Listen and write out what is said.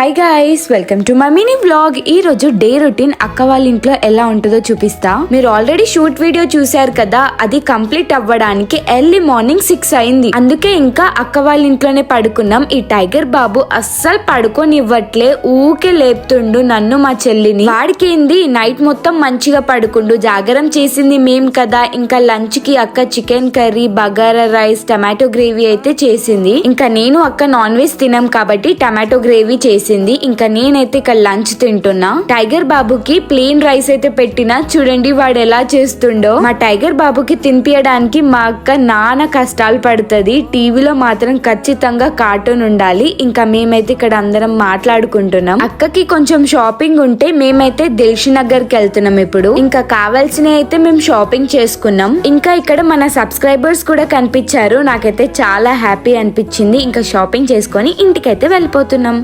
Hi guys welcome to my mini vlog ఈ రోజు day routine అక్క వాళ్ళ ఇంట్లో ఎలా ఉంటుందో చూపిస్తా. మీరు ఆల్రెడీ షూట్ వీడియో చూశారు కదా అది కంప్లీట్ అవ్వడానికి ఎర్లీ మార్నింగ్ సిక్స్ అయింది. అందుకే ఇంకా అక్క వాళ్ళ ఇంట్లోనే పడుకున్నాం. ఈ టైగర్ బాబు అస్సలు పడుకోనివ్వట్లే ఊకే లేపుతుండు నన్ను మా చెల్లిని. వాడికి ఏంది నైట్ మొత్తం మంచిగా పడుకుండు జాగరం చేసింది మేం కదా. ఇంకా లంచ్కి అక్క chicken curry bagara rice tomato gravy అయితే చేసింది. ఇంకా నేను అక్క నాన్ వెజ్ తినం కాబట్టి టమాటో గ్రేవీ చేసి చేసింది ఇంకా నేనైతే ఇక్కడ లంచ్ తింటున్నా. టైగర్ బాబుకి ప్లేన్ రైస్ అయితే పెట్టినా చూడండి వాడు ఎలా చేస్తుండో. మా టైగర్ బాబుకి తినిపించడానికి మా అక్క నాన్న కష్టాలు పడుతుంది. టీవీలో మాత్రం ఖచ్చితంగా కార్టూన్ ఉండాలి. ఇంకా మేమైతే ఇక్కడ అందరం మాట్లాడుకుంటున్నాం. అక్కకి కొంచెం షాపింగ్ ఉంటే మేమైతే దిల్షి నగర్కి వెళ్తున్నాం ఇప్పుడు. ఇంకా కావాల్సినవి అయితే మేము షాపింగ్ చేసుకున్నాం. ఇంకా ఇక్కడ మన సబ్స్క్రైబర్స్ కూడా కనిపించారు. నాకైతే చాలా హ్యాపీ అనిపించింది. ఇంకా షాపింగ్ చేసుకొని ఇంటికైతే వెళ్ళిపోతున్నాం.